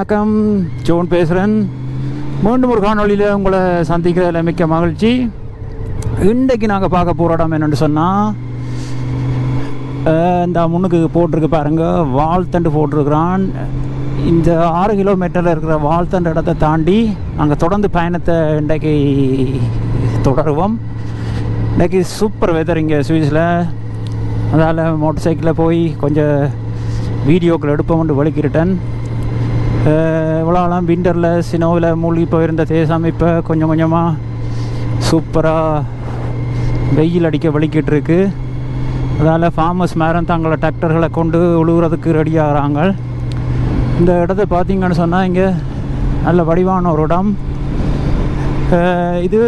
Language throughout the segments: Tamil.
வணக்கம். ஜோன் பேசுகிறேன் மீண்டும் ஒரு காணொலியில் உங்களை சந்திக்கிறதுல மிக்க மகிழ்ச்சி. இன்றைக்கு நாங்கள் பார்க்க போகிற இடம் என்னென்னு சொன்னால் இந்த முன்னுக்கு போட்டிருக்கு பாருங்கள் வாழ்த்தண்டு போட்டிருக்கிறான். இந்த ஆறு கிலோமீட்டரில் இருக்கிற வாழ்த்தண்டு இடத்தை தாண்டி நாங்கள் தொடர்ந்து பயணத்தை இன்றைக்கு தொடருவோம். இன்றைக்கி சூப்பர் வெதர் இங்கே சுவிஸில். அதால் மோட்டர் சைக்கிளில் போய் கொஞ்சம் வீடியோக்கள் எடுப்போம்னு வலிக்கிட்டேன் இவ்வளோலாம் விண்டரில் சினோவில் மூழ்கி போயிருந்த தேசம் இப்போ கொஞ்சம் கொஞ்சமாக சூப்பராக வெயில் அடிக்க வலிக்கிட்டு இருக்கு அதால் ஃபார்மர்ஸ் மேரம் தங்களை டிராக்டர்களை கொண்டு உழுவுறதுக்கு ரெடி ஆகிறாங்க. இந்த இடத்த பார்த்தீங்கன்னு சொன்னால் இங்கே நல்ல வடிவான ஒரு இடம். இது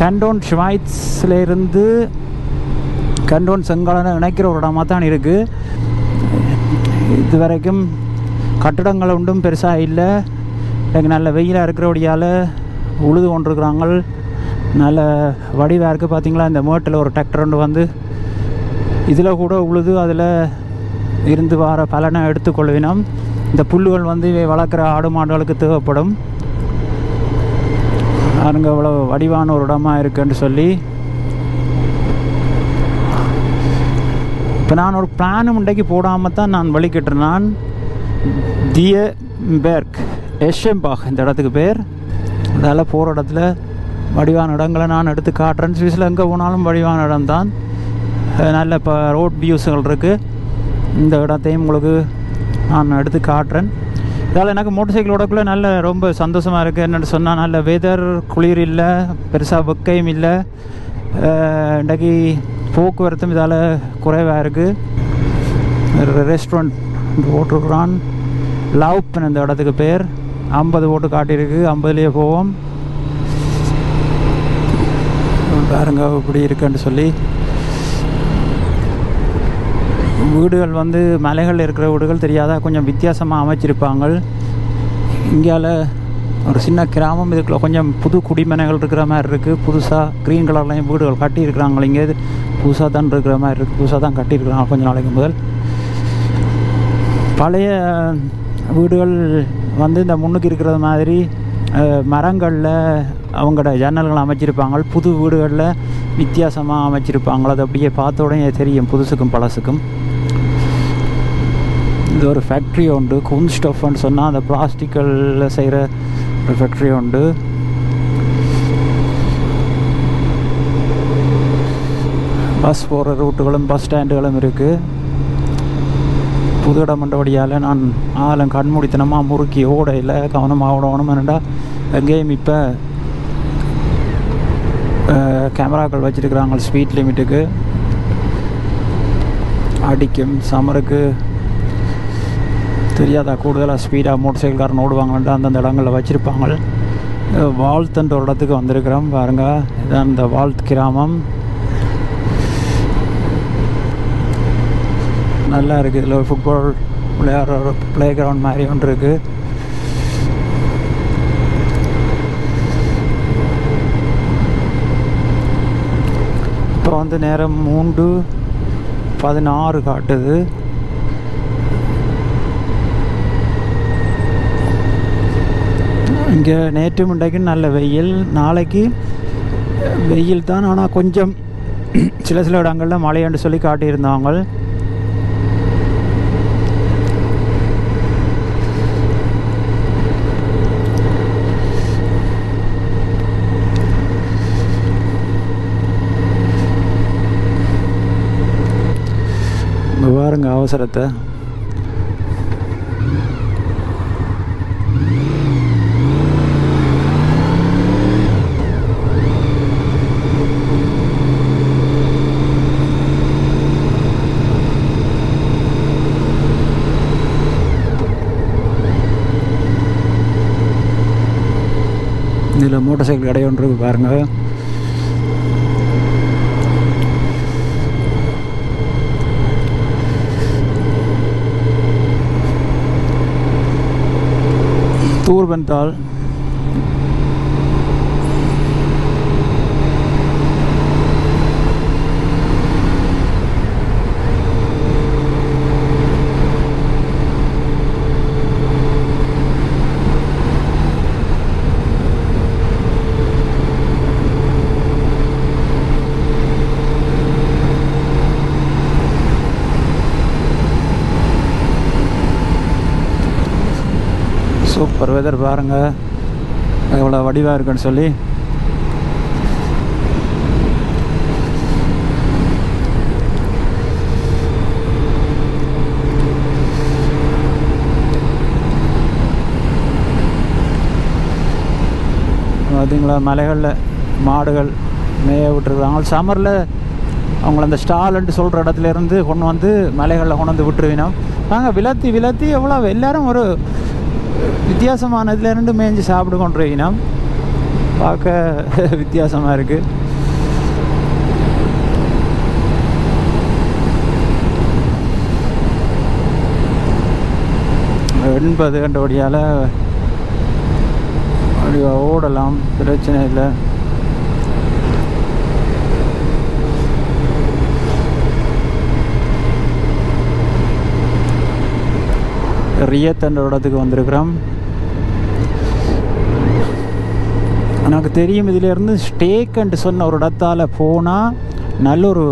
கண்டோன் ஷுவைட்ஸ்லேருந்து இருந்து கண்டோன் செங்காலனை இணைக்கிற ஒரு இடமாக தான் இருக்குது இது வரைக்கும் கட்டடங்கள் ஒன்றும் பெருசாக இல்லை. எனக்கு நல்ல வெயிலாக இருக்கிறபடியால் உழுது கொண்டிருக்கிறாங்க. நல்ல வடிவாக இருக்குது பார்த்தீங்களா இந்த மேட்டில் ஒரு டிராக்டர் ஒன்று வந்து இதில் கூட உழுது அதில் இருந்து வர பலனை எடுத்துக்கொள்வினோம். இந்த புல்லுகள் வந்து இவை வளர்க்குற ஆடு மாடுகளுக்கு தேவைப்படும். அங்கே இவ்வளோ வடிவான ஒரு இடமா இருக்குன்னு சொல்லி. இப்போ நான் ஒரு பிளானும் இன்றைக்கு போடாமல் தான் நான் வழிகிட்டேன் நான் திய இந்த இடத்துக்கு பேர். அதனால் போகிற இடத்துல வடிவான இடங்களை நான் எடுத்து காட்டுறேன். சுவிஸில் எங்கே போனாலும் வடிவான இடம் தான் நல்ல இப்போ ரோட் வியூஸுகள் இருக்குது இந்த இடத்தையும் உங்களுக்கு நான் எடுத்து காட்டுறேன். இதால் எனக்கு மோட்டர் சைக்கிள் ஓடக்குள்ளே நல்ல ரொம்ப சந்தோஷமாக இருக்குது என்னென்னு சொன்னால் நல்ல வெதர் குளிர் இல்லை பெருசாக வெக்கையும் இல்லை. இன்றைக்கி போக்குவரத்தும் இதால் குறைவாக இருக்குது ரெஸ்டாரண்ட் போட்டிருக்கிறான் லவ் இந்த இடத்துக்கு பேர். ஐம்பது ஓட்டு காட்டியிருக்கு. ஐம்பதுலேயே போவோம். பாருங்க இப்படி இருக்குன்னு சொல்லி. வீடுகள் வந்து மலைகள் இருக்கிற வீடுகள் தெரியாதா? கொஞ்சம் வித்தியாசமாக அமைச்சிருப்பாங்க இங்கால ஒரு சின்ன கிராமம் இதுக்குள்ள கொஞ்சம் புது குடிமனைகள் இருக்கிற மாதிரி இருக்குது புதுசாக க்ரீன் கலர்லேயும் வீடுகள் கட்டியிருக்கிறாங்க. இங்கே புதுசாக தான் இருக்கிற மாதிரி இருக்குது புதுசாக தான் கட்டியிருக்கிறாங்க கொஞ்சம் நாளைக்கு முதல். பழைய வீடுகள் வந்து இந்த முன்னுக்கு இருக்கிறது மாதிரி மரங்களில் அவங்களோட ஜன்னல்கள் அமைச்சிருப்பாங்க. புது வீடுகளில் வித்தியாசமாக அமைச்சிருப்பாங்க. அது அப்படியே பார்த்த உடனே தெரியும் புதுசுக்கும் பழசுக்கும். இது ஒரு ஃபேக்ட்ரி உண்டு. குன் ஸ்டஃப்னு சொன்னால் அந்த பிளாஸ்டிக்கலில் செய்கிற ஒரு ஃபேக்ட்ரி உண்டு. பஸ் போகிற ரூட்டுகளும் பஸ் ஸ்டாண்டுகளும் இருக்குது புது இடம் மண்டபடியால் நான் ஆலம் கண்மூடித்தனமாக முறுக்கி ஓடையில் கவனமாக ஓடணும்னுடா எங்கேயும் இப்போ கேமராக்கள் வச்சுருக்குறாங்க ஸ்பீட் லிமிட்டுக்கு அடிக்கும் சமருக்கு. தெரியாதா கூடுதலாக ஸ்பீடாக மோட்டர் சைக்கிள்காரன் ஓடுவாங்கன்ட்டு அந்தந்த இடங்களில் வச்சுருப்பாங்க. வாழ்த்துன்ற ஒரு இடத்துக்கு வந்திருக்கிறோம் பாருங்கள் இதான் இந்த வால்த் கிராமம். நல்லா இருக்குது. இதில் ஃபுட்பால் விளையாடுற ப்ளே கிரவுண்ட் மாதிரி ஒன்று இருக்குது இப்போ வந்து நேரம் மூன்று பதினாறு காட்டுது. இங்கே நேற்று முண்டைக்கு நல்ல வெயில். நாளைக்கு வெயில் தான். ஆனால் கொஞ்சம் சில சில இடங்களில் மழைன்னு சொல்லி காட்டியிருந்தாங்க பாருங்க அவசரத்தை? இதில் மோட்டர் சைக்கிள் கடை ஒன்று இருக்கு பாருங்கள் तूर சூப்பர் வெதர் பாருங்க. எவ்வளோ வடிவாக இருக்குன்னு சொல்லி. பார்த்தீங்களா மலைகளில் மாடுகள் மேய விட்டுருக்காங்க சம்மரில் அவங்கள அந்த ஸ்டால்ன்ட்டு சொல்கிற இடத்துல இருந்து கொண்டு வந்து மலைகளில் கொண்டு வந்து விட்டுருவினோம். நாங்கள் விலத்தி விலத்தி எவ்வளோ எல்லோரும் ஒரு வித்தியாசமான இதுல இருந்து மேய்ஞ்சி சாப்பிட்டு கொண்டிருக்கணும் பார்க்க வித்தியாசமாக இருக்குது எண்பது கண்டபடியால் அப்படி ஓடலாம் பிரச்சனை இல்லை. ரியத் என்ற இடத்துக்கு வந்திருக்கிறோம். எனக்கு தெரியும் இதிலேருந்து ஸ்டேக்குன்ட்டு சொன்ன ஒரு இடத்தால் போனால் நல்ல ஒரு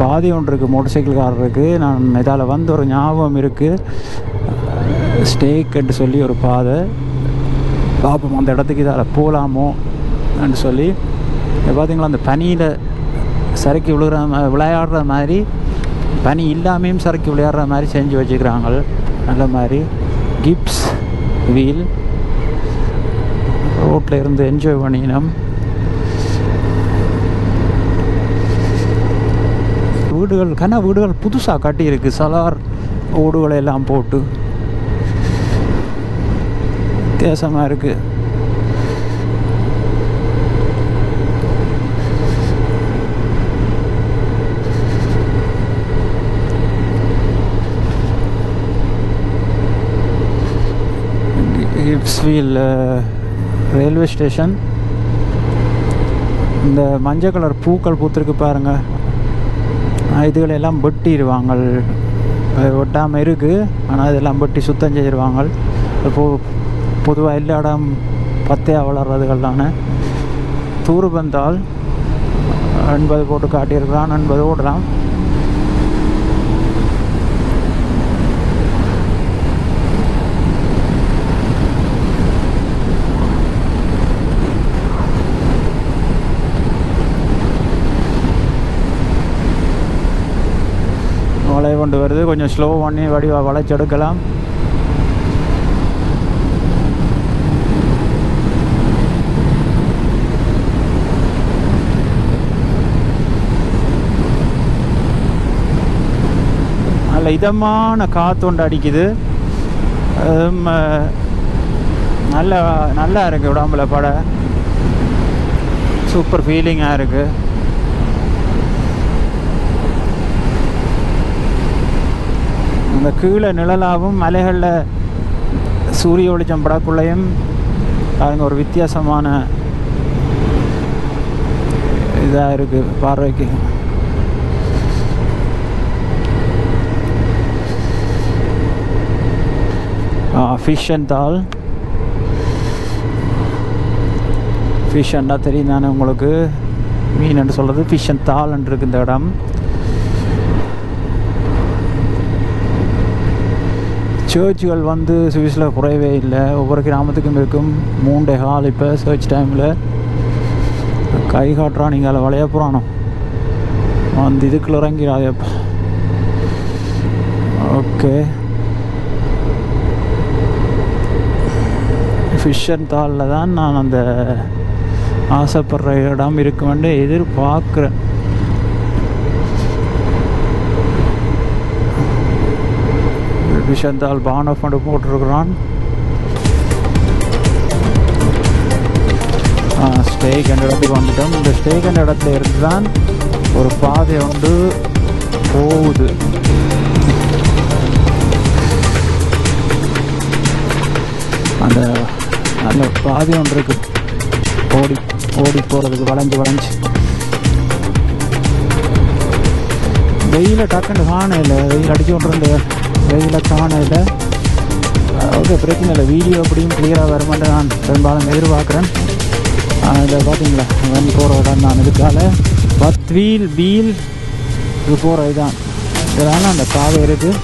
பாதை ஒன்று இருக்குது மோட்டர் சைக்கிள்காரருக்கு நான் இதால் வந்து ஒரு ஞாபகம் இருக்குது ஸ்டேக்குன்ட்டு சொல்லி ஒரு பாதை. பார்ப்போம் அந்த இடத்துக்கு இதால் போகலாமோ சொல்லி. இங்க பார்த்தீங்களா அந்த பனியில் சறுக்கி விழுகிற விளையாடுற மாதிரி பனி இல்லாமையும் சறுக்கி விளையாடுற மாதிரி செஞ்சு வச்சுக்கிறாங்க. நல்ல மாதிரி கிப்ஸ் வீல் ரோட்டில் இருந்து என்ஜாய் பண்ணினோம். வீடுகள் கன வீடுகள் புதுசாக கட்டியிருக்கு. சலார் ஓடுகளை எல்லாம் போட்டு. வித்தியாசமாக இருக்குது கிப்ஸ்வீல் ரயில்வே ஸ்டேஷன் இந்த மஞ்சள் கலர் பூக்கள் பூத்திருக்கு பாருங்கள் இதுகளெல்லாம் இதுகளை எல்லாம் வெட்டிடுவாங்க ஒட்டாமல் இருக்குது ஆனால் இதெல்லாம் வெட்டி சுத்தம் செய்திருவாங்க இப்போ பொதுவாக எல்லா இடம் பத்தையாக வளர்றதுகள்லான தூர்பந்தால் எண்பது போட்டு காட்டியிருக்கிறான் எண்பது ஓடுறான் வளைய கொண்டு வருது. கொஞ்சம் ஸ்லோ பண்ணி வடி வளைச்செடுக்கலாம். நல்ல இதமான காற்று ஒன்று அடிக்குது. நல்ல நல்லா இருக்கு உடம்புல படம் சூப்பர் ஃபீலிங்காக இருக்குது அந்த கீழே நிழலாகவும் மலைகளில் சூரிய ஒளிச்சம் படக்குள்ளேயும் பாருங்கள் ஒரு வித்தியாசமான இதாக இருக்குது பார்வைக்கு. ஃபிஷ் அண்ட் தால் ஃபிஷ் அண்டா தெரியும் தானே உங்களுக்கு? மீன் என்று சொல்கிறது ஃபிஷ் அண்ட் தால் இருக்கு இந்த இடம். சர்ச்சுகள் வந்து சுவிஸில் குறையவே இல்லை. ஒவ்வொரு கிராமத்துக்கும் இருக்கும் மூண்டே கால் இப்போ சர்ச் டைமில் கை காட்டுறான் நீங்கள் அதில் வளைய போகிறானோ வந்து இதுக்குள்ள இறங்கிறாதேப்பா ஓகே ஃபிஷர் தாளில் தான் நான் அந்த ஆசைப்படுற இடம் இருக்குமென்று எதிர்பார்க்குறேன். விஷந்தால் பானஃப் மட்டும் போட்டிருக்கிறான். ஸ்டேக் என்ற இடத்துக்கு வந்துட்டோம். இந்த ஸ்டேக் என்ற இடத்துல இருந்து தான் ஒரு பாதை வந்து போகுது. அந்த அந்த பாதை ஒன்று இருக்கு. ஓடி ஓடி போகிறதுக்கு வளைஞ்சு வளைஞ்சு. வெயில டக்குன்னு காணையில் வெயில் அடிச்சு கொண்டிருந்த வெயில காணல. ஓகே பிரச்சனை இல்லை. வீடியோ அப்படியும் கிளியராக வருமான்னு நான் பெரும்பாலும் எதிர்பார்க்குறேன். இதில் பார்த்தீங்களா? வந்து போகிற இடம் நான் இதுக்கால பத் வீல் வீல் இது போகிற இதுதான். இதனால் அந்த பாதை இருக்குது